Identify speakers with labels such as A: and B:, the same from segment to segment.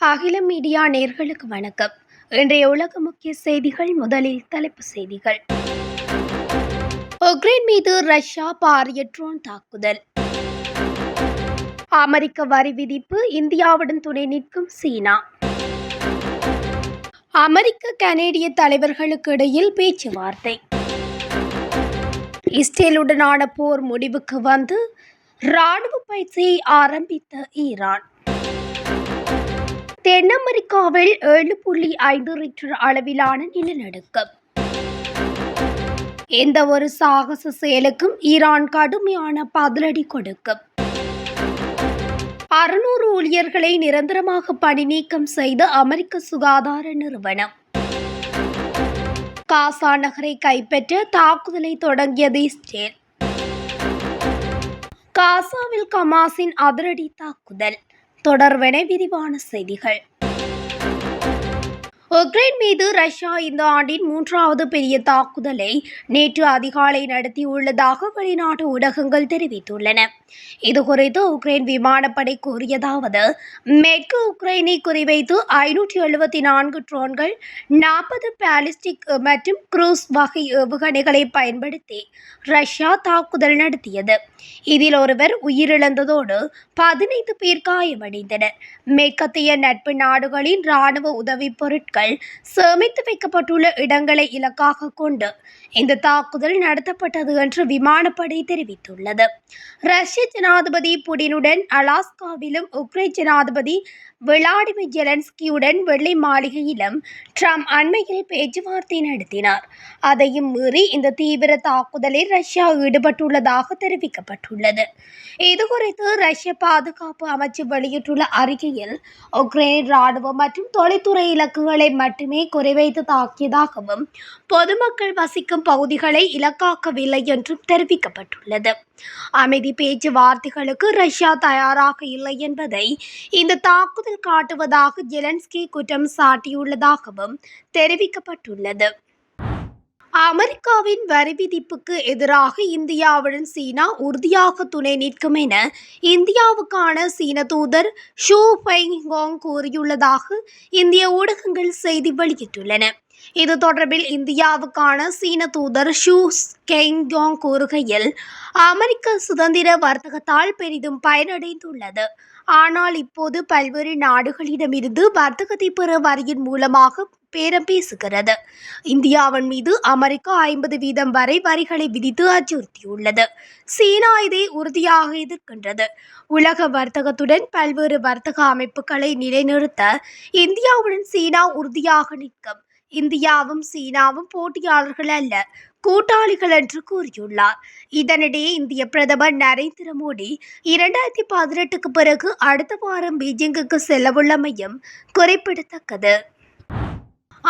A: அகில மீடியா நேர்களுக்கு வணக்கம். இன்றைய உலக முக்கிய செய்திகள் முதலில் தலைப்பு செய்திகள். உக்ரைன் மீது ரஷ்யா பாரிய ட்ரோன் தாக்குதல். அமெரிக்க வரி விதிப்பு இந்தியாவுடன் துணை நிற்கும் சீனா. அமெரிக்க கனேடிய தலைவர்களுக்கு இடையில் பேச்சுவார்த்தை. இஸ்ரேலுடனான போர் முடிவுக்கு வந்து ராணுவ பயிற்சியை ஆரம்பித்த ஈரான். தென் அமெரிக்காவில் ஏழு புள்ளி ஐந்து ரிக்டர் அளவிலான நிலநடுக்கம். எந்த ஒரு சாகச செயலுக்கும் ஈரான் கடுமையான பதிலடி கொடுக்கும். அறுநூறு ஊழியர்களை நிரந்தரமாக பணி நீக்கம் செய்த அமெரிக்க சுகாதார நிறுவனம். காசா நகரை கைப்பற்ற தாக்குதலை தொடங்கியது இஸ்ரேல். காசாவில் கமாஸின் அதிரடி தாக்குதல். தொடர்வென விரிவான செய்திகள். உக்ரைன் மீது ரஷ்யா இந்த ஆண்டின் மூன்றாவது பெரிய தாக்குதலை நேற்று அதிகாலை நடத்தியுள்ளதாக வெளிநாட்டு ஊடகங்கள் தெரிவித்துள்ளன. இதுகுறித்து உக்ரைன் விமானப்படை கூறியதாவது மேற்கு உக்ரைனை குறிவைத்து ஐநூற்றி எழுபத்தி நான்கு ட்ரோன்கள் நாற்பது பாலிஸ்டிக் மற்றும் குரூஸ் வகை ஏவுகணைகளை பயன்படுத்தி ரஷ்யா தாக்குதல் நடத்தியது. இதில் ஒருவர் உயிரிழந்ததோடு பதினைந்து பேர் காயமடைந்தனர். மேற்கத்திய நட்பு நாடுகளின் இராணுவ உதவிப் பொருட்கள் சேமித்து வைக்கப்பட்டுள்ள இடங்களை இலக்காக கொண்டு இந்த தாக்குதல் நடத்தப்பட்டது என்று விமானப்படை தெரிவித்துள்ளது. ரஷ்ய ஜனாதிபதி புடினுடன் அலாஸ்காவிலும் உக்ரைன் ஜனாதிபதி விளாடிமிர் ஜெலன்ஸ்கியுடன் வெள்ளை மாளிகையிலும் ட்ரம்ப் அண்மையில் பேச்சுவார்த்தை நடத்தினார். அதையும் மீறி இந்த தீவிர தாக்குதலில் ரஷ்யா ஈடுபட்டுள்ளதாக தெரிவிக்கப்பட்டது தெரிவிக்கப்பட்டுள்ளது இதுகுறித்து ரஷ்ய பாதுகாப்பு அமைச்சு வெளியிட்டுள்ள அறிக்கையில் உக்ரைன் ராணுவம் மற்றும் தொலைத்துறை இலக்குகளை மட்டுமே குறிவைத்து தாக்கியதாகவும் பொதுமக்கள் வசிக்கும் பகுதிகளை இலக்காக்கவில்லை என்றும் தெரிவிக்கப்பட்டுள்ளது. அமைதி பேச்சுவார்த்தைகளுக்கு ரஷ்யா தயாராக இல்லை என்பதை இந்த தாக்குதல் காட்டுவதாக ஜெலன்ஸ்கி குற்றம் சாட்டியுள்ளதாகவும் தெரிவிக்கப்பட்டுள்ளது. அமெரிக்காவின் வரி விதிப்புக்கு எதிராக இந்தியாவுடன் சீனா உறுதியாக துணை நிற்கும் என இந்தியாவுக்கான சீன தூதர் ஷூ ஃபெய்ஹோங் கூறியுள்ளதாக இந்திய ஊடகங்கள் செய்தி வெளியிட்டுள்ளன. இது தொடர்பில் இந்தியாவுக்கான சீன தூதர் ஷூ கெய்யோங் கூறுகையில் அமெரிக்க சுதந்திர வர்த்தகத்தால் பெரிதும் பயனடைந்துள்ளது. ஆனால் இப்போது பல்வேறு நாடுகளிடமிருந்து வர்த்தகத்தை பெற வரியின் மூலமாக பேரம் பேசுகிறது. இந்தியாவின் மீது அமெரிக்கா ஐம்பது வீதம் வரை வரிகளை விதித்து அச்சுறுத்தியுள்ளது. சீனா இதை உறுதியாக எதிர்க்கின்றது. உலக வர்த்தகத்துடன் பல்வேறு வர்த்தக அமைப்புகளை நிலைநிறுத்த இந்தியாவுடன் சீனா உறுதியாக நிற்கும். இந்தியாவும் சீனாவும் போட்டியாளர்கள் அல்ல கூட்டாளிகள் என்று கூறியுள்ளார். இதனிடையே இந்திய பிரதமர் நரேந்திர மோடி இரண்டாயிரத்தி பதினெட்டுக்கு பிறகு அடுத்த வாரம் பீஜிங்குக்கு செல்லவுள்ளமையும் குறிப்பிடத்தக்கது.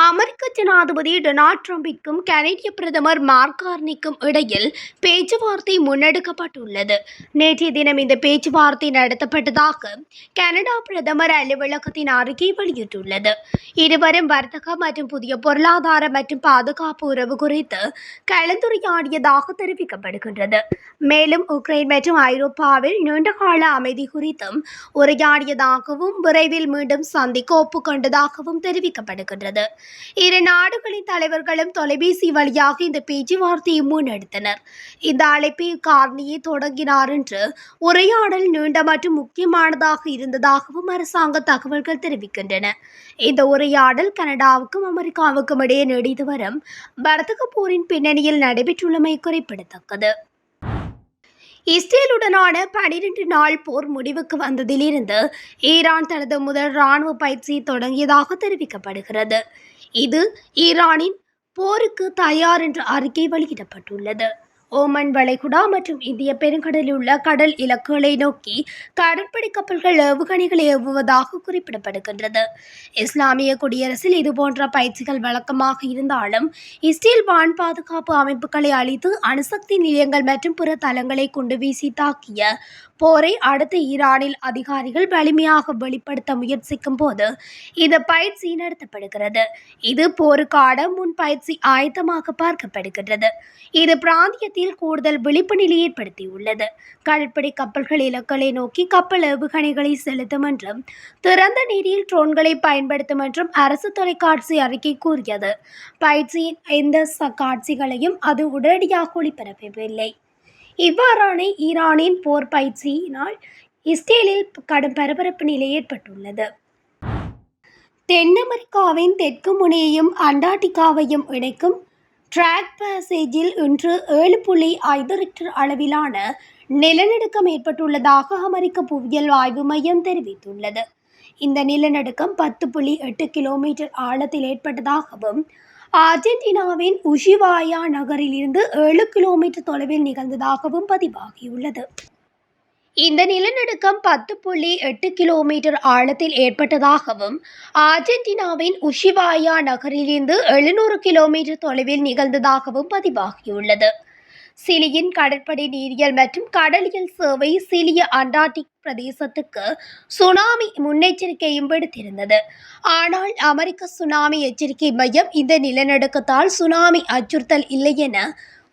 A: அமெரிக்க ஜனாதிபதி டொனால்ட் ட்ரம்பிற்கும் கனேடிய பிரதமர் மார்கார்னிக்கும் இடையில் பேச்சுவார்த்தை முன்னெடுக்கப்பட்டுள்ளது. நேற்றைய தினம் இந்த பேச்சுவார்த்தை நடத்தப்பட்டதாக கனடா பிரதமர் அலுவலகத்தின் அறிக்கை வெளியிட்டுள்ளது. இருவரும் வர்த்தக மற்றும் புதிய பொருளாதார மற்றும் பாதுகாப்பு உறவு குறித்து கலந்துரையாடியதாக தெரிவிக்கப்படுகின்றது. மேலும் உக்ரைன் மற்றும் ஐரோப்பாவில் நீண்டகால அமைதி குறித்தும் உரையாடியதாகவும் விரைவில் மீண்டும் சந்திக்க ஒப்புக்கொண்டதாகவும் தெரிவிக்கப்படுகின்றது. இரு நாடுகளின் தலைவர்களும் தொலைபேசி வழியாக இந்த பேச்சுவார்த்தையை முன்னெடுத்தனர். இந்த அழைப்பை காரணியை தொடங்கினார் என்று உரையாடல் நீண்ட மற்றும் முக்கியமானதாக இருந்ததாகவும் அரசாங்க தகவல்கள் தெரிவிக்கின்றன. இந்த உரையாடல் கனடாவுக்கும் அமெரிக்காவுக்கும் இடையே நீடித்து வரும் வர்த்தக போரின் பின்னணியில் நடைபெற்றுள்ளமை குறிப்பிடத்தக்கது. இஸ்ரேலுடனான பனிரெண்டு நாள் போர் முடிவுக்கு வந்ததிலிருந்து ஈரான் தனது முதல் இராணுவ பயிற்சி தொடங்கியதாக தெரிவிக்கப்படுகிறது. இது ஈரானின் போருக்கு தயார் என்ற அறிக்கை வெளியிடப்பட்டுள்ளது. ஓமன் வளைகுடா மற்றும் இந்திய பெருங்கடலில் உள்ள கடல் இலக்குகளை நோக்கி கடற்படை கப்பல்கள் ஏவுகணைகளை ஏவுவதாக குறிப்பிடப்படுகின்றது. இஸ்லாமிய குடியரசில் இதுபோன்ற பயிற்சிகள் வழக்கமாக இருந்தாலும் இஸ்ரேல் வான் பாதுகாப்பு அமைப்புகளை அழித்து அணுசக்தி நிலையங்கள் மற்றும் பிற தளங்களை கொண்டு வீசி தாக்கிய போரை அடுத்து ஈரானில் அதிகாரிகள் வலிமையாக வெளிப்படுத்த முயற்சிக்கும் போது இந்த பயிற்சி நடத்தப்படுகிறது. இது போருக்கான முன் பயிற்சி ஆயத்தமாக பார்க்கப்படுகின்றது. இது பிராந்திய சமீபத்தில் கூடுதல் விழிப்பு நிலை ஏற்படுத்தியுள்ளது. கடற்படை கப்பல்கள் இலக்களை நோக்கி கப்பல் ஏவுகணைகளை செலுத்தும் என்றும் திறந்த நீரில் ட்ரோன்களை பயன்படுத்தும் என்றும் அரசு தொலைக்காட்சி அறிக்கை கூறியது. பயிற்சியின் எந்த காட்சிகளையும் அது உடனடியாக ஒளிபரப்பவில்லை. இவ்வாறான ஈரானின் போர் பயிற்சியினால் இஸ்ரேலில் கடும் பரபரப்பு நிலை ஏற்பட்டுள்ளது. தென் அமெரிக்காவின் தெற்கு முனையையும் அண்டார்டிகாவையும் இணைக்கும் ட்ராக் பேசேஜில் இன்று ஏழு புள்ளி ஐந்து ரிக்டர் அளவிலான நிலநடுக்கம் ஏற்பட்டுள்ளதாக அமெரிக்க புவியியல் ஆய்வு மையம் தெரிவித்துள்ளது. இந்த நிலநடுக்கம் பத்து புள்ளி எட்டு கிலோமீட்டர் ஆழத்தில் ஏற்பட்டதாகவும் அர்ஜென்டினாவின் உஷிவாயா நகரிலிருந்து ஏழு கிலோமீட்டர் தொலைவில் நிகழ்ந்ததாகவும் பதிவாகியுள்ளது. இந்த நிலநடுக்கம் பத்து புள்ளி எட்டு கிலோமீட்டர் ஆழத்தில் ஏற்பட்டதாகவும் அர்ஜென்டினாவின் உஷிவாயா நகரிலிருந்து எழுநூறு கிலோமீட்டர் தொலைவில் நிகழ்ந்ததாகவும் பதிவாகியுள்ளது. சிலியின் கடற்படை நீரியல் மற்றும் கடலியல் சேவை சிலிய அண்டார்டிக் பிரதேசத்துக்கு சுனாமி முன்னெச்சரிக்கையும் விடுத்திருந்தது ஆனால் அமெரிக்க சுனாமி எச்சரிக்கை மையம் இந்த நிலநடுக்கத்தால் சுனாமி அச்சுறுத்தல் இல்லை என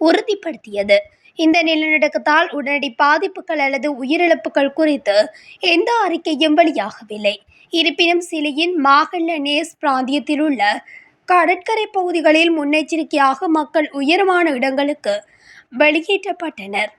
A: உறுதிப்படுத்தியது. இந்த நிலநடுக்கத்தால் உடனடி பாதிப்புகள் அல்லது உயிரிழப்புகள் குறித்து எந்த அறிக்கையும் வெளியாகவில்லை. இருப்பினும் சிலியின் மாகல்ல நேஸ் பிராந்தியத்தில் உள்ள கடற்கரை பகுதிகளில் முன்னெச்சரிக்கையாக மக்கள் உயரமான இடங்களுக்கு வெளியேற்றப்பட்டனர்.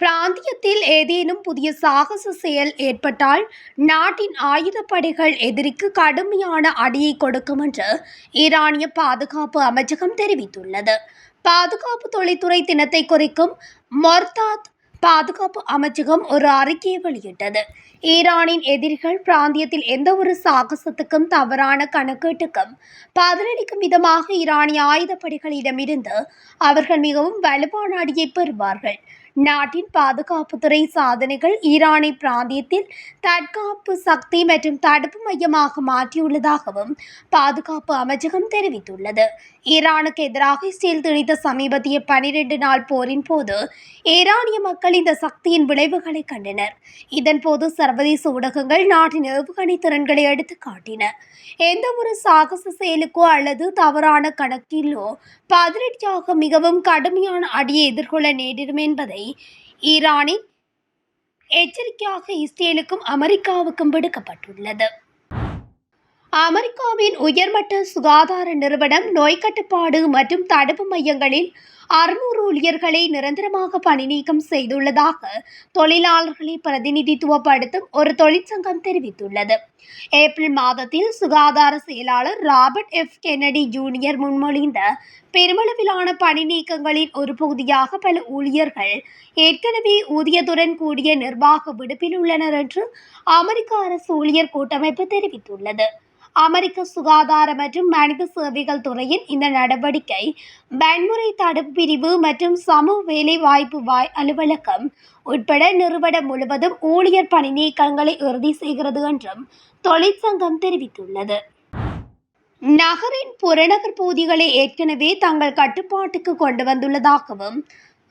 A: பிராந்தியத்தில் ஏதேனும் புதிய சாகச செயல் ஏற்பட்டால் நாட்டின் ஆயுதப்படைகள் எதிரிக்கு கடுமையான அடியை கொடுக்கும் என்று ஈரானிய பாதுகாப்பு அமைச்சகம் தெரிவித்துள்ளது. பாதுகாப்பு தொழில்துறை தினத்தை குறிக்கும் மொர்தாத் பாதுகாப்பு அமைச்சகம் ஒரு அறிக்கையை வெளியிட்டது. ஈரானின் எதிரிகள் பிராந்தியத்தில் எந்த ஒரு சாகசத்துக்கும் தவறான கணக்கீட்டுக்கும் பதிலளிக்கும் விதமாக ஈரானிய ஆயுதப்படைகளிடமிருந்து அவர்கள் மிகவும் வலுவான அடியை பெறுவார்கள். நாட்டின் பாதுகாப்புத்துறை சாதனைகள் ஈரானை பிராந்தியத்தில் தற்காப்பு சக்தி மற்றும் தடுப்பு மையமாக மாற்றியுள்ளதாகவும் பாதுகாப்பு அமைச்சகம் தெரிவித்துள்ளது. ஈரானுக்கு எதிராக இஸ்ரேல் திணித்த சமீபத்திய பனிரெண்டு நாள் போரின் போது ஈரானிய மக்கள் இந்த சக்தியின் விளைவுகளை கண்டனர். இதன்போது சர்வதேச ஊடகங்கள் நாட்டின் ஏவுகணை திறன்களை எடுத்து காட்டின. எந்த ஒரு சாகச செயலுக்கோ அல்லது தவறான கணக்கிலோ பதிலடியாக மிகவும் கடுமையான அடியை எதிர்கொள்ள நேரிடும் என்பதை ஈரானின் எச்சரிக்கையாக இஸ்ரேலுக்கும் அமெரிக்காவுக்கும் விடுக்கப்பட்டுள்ளது. அமெரிக்காவின் உயர்மட்ட சுகாதார நிறுவனம் நோய் கட்டுப்பாடு மற்றும் தடுப்பு மையங்களில் அறுநூறு ஊழியர்களை நிரந்தரமாக பணி நீக்கம் செய்துள்ளதாக தொழிலாளர்களை பிரதிநிதித்துவப்படுத்தும் ஒரு தொழிற்சங்கம் தெரிவித்துள்ளது. ஏப்ரல் மாதத்தில் சுகாதார செயலாளர் ராபர்ட் எஃப். கென்னடி ஜூனியர் முன்மொழிந்த பெருமளவிலான பணி நீக்கங்களின் ஒரு பகுதியாக பல ஊழியர்கள் ஏற்கனவே ஊதியத்துடன் கூடிய நிர்வாக விடுப்பில் உள்ளனர் என்று அமெரிக்க அரசு ஊழியர் கூட்டமைப்பு தெரிவித்துள்ளது. அமெரிக்க சுகாதார மற்றும் மனித சேவைகள் துறையின் இந்த நடவடிக்கை வன்முறை தடுப்பு பிரிவு மற்றும் சமூக வேலைவாய்ப்பு வாய் அலுவலகம் உட்பட நிறுவனம் முழுவதும் ஊழியர் பணி நீக்கங்களை உறுதி செய்கிறது என்றும் தொழிற்சங்கம் தெரிவித்துள்ளது. நகரின் புறநகர் பகுதிகளை ஏற்கனவே தங்கள் கட்டுப்பாட்டுக்கு கொண்டு வந்துள்ளதாகவும்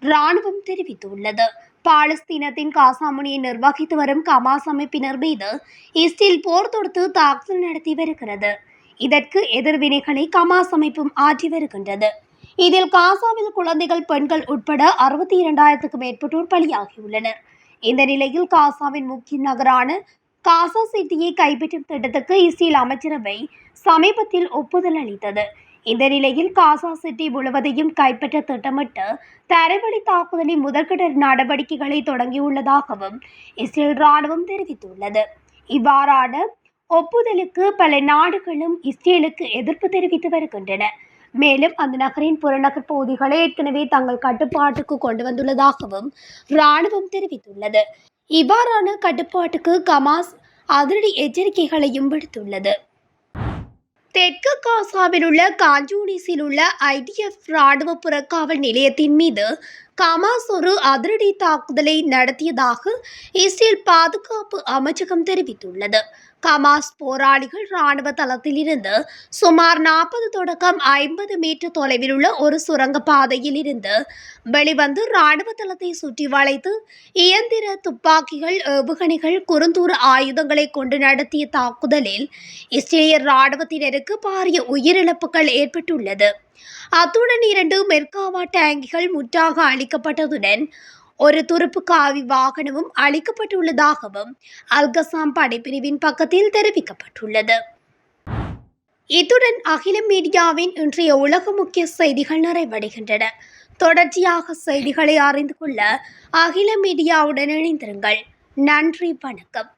A: இராணுவம் தெரிவித்துள்ளது. பாலஸ்தீனத்தின் காசாமுனியை நிர்வகித்து வரும் கமாஸ் அமைப்பினர் மீது இஸ்ரேல் போர் தொடுத்து தாக்குதல் நடத்தி வருகிறது. இதற்கு எதிர்வினைகளை கமாஸ் அமைப்பும் ஆற்றி வருகின்றது. இதில் காசாவில் குழந்தைகள் பெண்கள் உட்பட அறுபத்தி இரண்டாயிரத்துக்கும் மேற்பட்டோர் பலியாகியுள்ளனர். இந்த நிலையில் காசாவின் முக்கிய நகரான காசா சிட்டியை கைப்பற்றும் திட்டத்துக்கு இஸ்ரேல் அமைச்சரவை சமீபத்தில் ஒப்புதல் அளித்தது. இந்த நிலையில் காசா சிட்டி முழுவதையும் கைப்பற்ற திட்டமிட்டு தரைவழி தாக்குதலின் முதற்கட்ட நடவடிக்கைகளை தொடங்கியுள்ளதாகவும் இஸ்ரேல் ராணுவம் தெரிவித்துள்ளது. இவ்வாறான ஒப்புதலுக்கு பல நாடுகளும் இஸ்ரேலுக்கு எதிர்ப்பு தெரிவித்து வருகின்றன. மேலும் அந்த நகரின் புறநகர் பகுதிகளை ஏற்கனவே தங்கள் கட்டுப்பாட்டுக்கு கொண்டு வந்துள்ளதாகவும் இராணுவம் தெரிவித்துள்ளது. இவ்வாறான கட்டுப்பாட்டுக்கு கமாஸ் அதிரடி எச்சரிக்கைகளையும் விடுத்துள்ளது. தெற்கு காசாவில் உள்ள காஞ்சூனிஸில் உள்ள ஐடிஎஃப் ராணுவ புறக்காவல் நிலையத்தின் மீது கமாஸ் ஒரு அதிரடி தாக்குதலை நடத்தியதாக இஸ்ரேல் பாதுகாப்பு அமைச்சகம் தெரிவித்துள்ளது. கமாஸ் போராளிகள் ராணுவ தளத்திலிருந்து சுமார் நாற்பது தொடக்கம் ஐம்பது மீட்டர் தொலைவில் உள்ள ஒரு சுரங்க பாதையில் இருந்து வெளிவந்து ராணுவ தளத்தை சுற்றி வளைத்து இயந்திர துப்பாக்கிகள் ஏவுகணைகள் குறுந்தூர ஆயுதங்களை கொண்டு நடத்திய தாக்குதலில் இஸ்ரேலிய ராணுவத்தினருக்கு பாரிய உயிரிழப்புகள் ஏற்பட்டுள்ளது. அத்துடன் இரண்டு மெர்காவா டேங்கிகள் முற்றாக அளிக்கப்பட்டதுடன் ஒரு துருப்பு காவி வாகனமும் அளிக்கப்பட்டுள்ளதாகவும் அல்கசாம் படைப்பிரிவின் பக்கத்தில் தெரிவிக்கப்பட்டுள்ளது. இத்துடன் அகில மீடியாவின் இன்றைய உலக முக்கிய செய்திகள் நிறைவடைகின்றன. தொடர்ச்சியாக செய்திகளை அறிந்து கொள்ள அகில மீடியாவுடன் இணைந்திருங்கள். நன்றி வணக்கம்.